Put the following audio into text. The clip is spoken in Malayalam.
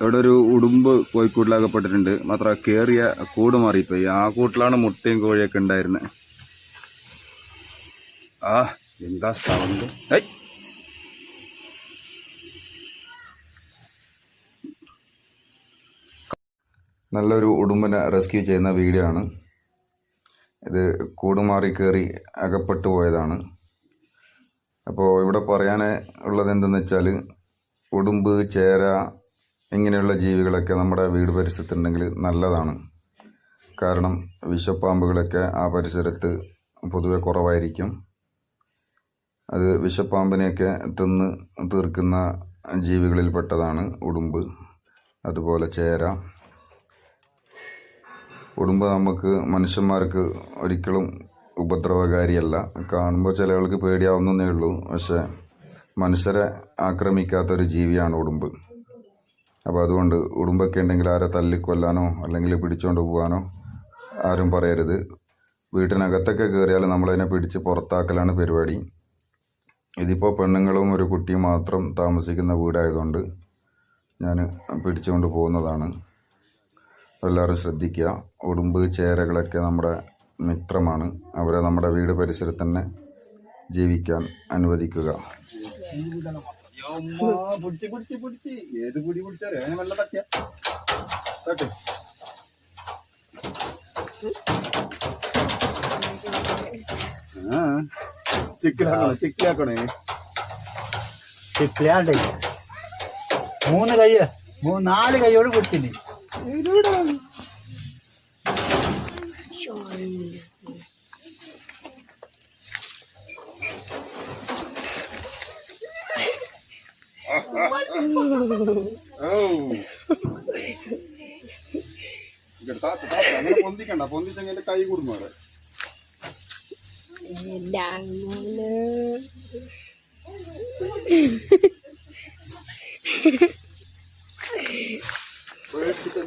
ഇവിടെ ഒരു ഉടുമ്പ് കോഴിക്കൂട്ടിലാകപ്പെട്ടിട്ടുണ്ട് മാത്രം കയറിയ കൂട് മാറിപ്പോയി. ആ കൂട്ടിലാണ് മുട്ടയും കോഴിയൊക്കെ ഉണ്ടായിരുന്നത് ആ എന്താ സൗണ്ട്? നല്ലൊരു ഉടുമ്പിനെ റെസ്ക്യൂ ചെയ്യുന്ന വീഡിയോ ആണ്. ഇത് കൂട് മാറി കയറി അകപ്പെട്ടു പോയതാണ്. അപ്പോൾ ഇവിടെ പറയാൻ ഉള്ളത് എന്തെന്ന് വെച്ചാൽ ഉടുമ്പ് ചേര ഇങ്ങനെയുള്ള ജീവികളൊക്കെ നമ്മുടെ വീട് പരിസരത്തുണ്ടെങ്കിൽ നല്ലതാണ്. കാരണം വിഷപ്പാമ്പുകളൊക്കെ ആ പരിസരത്ത് പൊതുവെ കുറവായിരിക്കും. അത് വിഷപ്പാമ്പിനെയൊക്കെ തിന്ന് തീർക്കുന്ന ജീവികളിൽപ്പെട്ടതാണ് ഉടുമ്പ് അതുപോലെ ചേര. ഉടുമ്പ് നമുക്ക് മനുഷ്യന്മാർക്ക് ഒരിക്കലും ഉപദ്രവകാരിയല്ല. കാണുമ്പോൾ ചില ആൾക്ക് പേടിയാവുന്നേ ഉള്ളൂ. പക്ഷെ മനുഷ്യരെ ആക്രമിക്കാത്തൊരു ജീവിയാണ് ഉടുമ്പ്. അപ്പോൾ അതുകൊണ്ട് ഉടുമ്പൊക്കെ ഉണ്ടെങ്കിൽ ആരെ തല്ലിക്കൊല്ലാനോ അല്ലെങ്കിൽ പിടിച്ചുകൊണ്ട് പോകാനോ ആരും പറയരുത്. വീട്ടിനകത്തൊക്കെ കയറിയാൽ നമ്മളതിനെ പിടിച്ച് പുറത്താക്കലാണ് പരിപാടി. ഇതിപ്പോൾ പെണ്ണുങ്ങളും ഒരു കുട്ടിയും മാത്രം താമസിക്കുന്ന വീടായതുകൊണ്ട് ഞാൻ പിടിച്ചുകൊണ്ട് പോകുന്നതാണ്. എല്ലാവരും ശ്രദ്ധിക്കുക. ഉടുമ്പ് ചേരകളൊക്കെ നമ്മുടെ മിത്രമാണ്. അവരെ നമ്മുടെ വീട് പരിസരത്ത് തന്നെ ജീവിക്കാൻ അനുവദിക്കുക. പിടിച്ച് പിടിച്ച് പിടിച്ച്. ഏത് പിടി പിടിച്ചാലേ അങ്ങനെ വെള്ളം തട്ടിയ. തട്ട്. ആ ചിക്കലാക്കണോ ചിക്കലാക്കണേ. ചിപ്പിളിയാണ്ട് മൂന്ന് കൈ മൂന്ന് നാല് കൈയോട് പിടിച്ചിന് ഇങ്ങട് താത്ത് താത്ത് അങ്ങനെ പൊന്തിക്കണ്ട പൊന്തിച്ചെങ്കിൽ എന്റെ കൈ ഞങ്ങൾ പേടിച്ചിട്ട്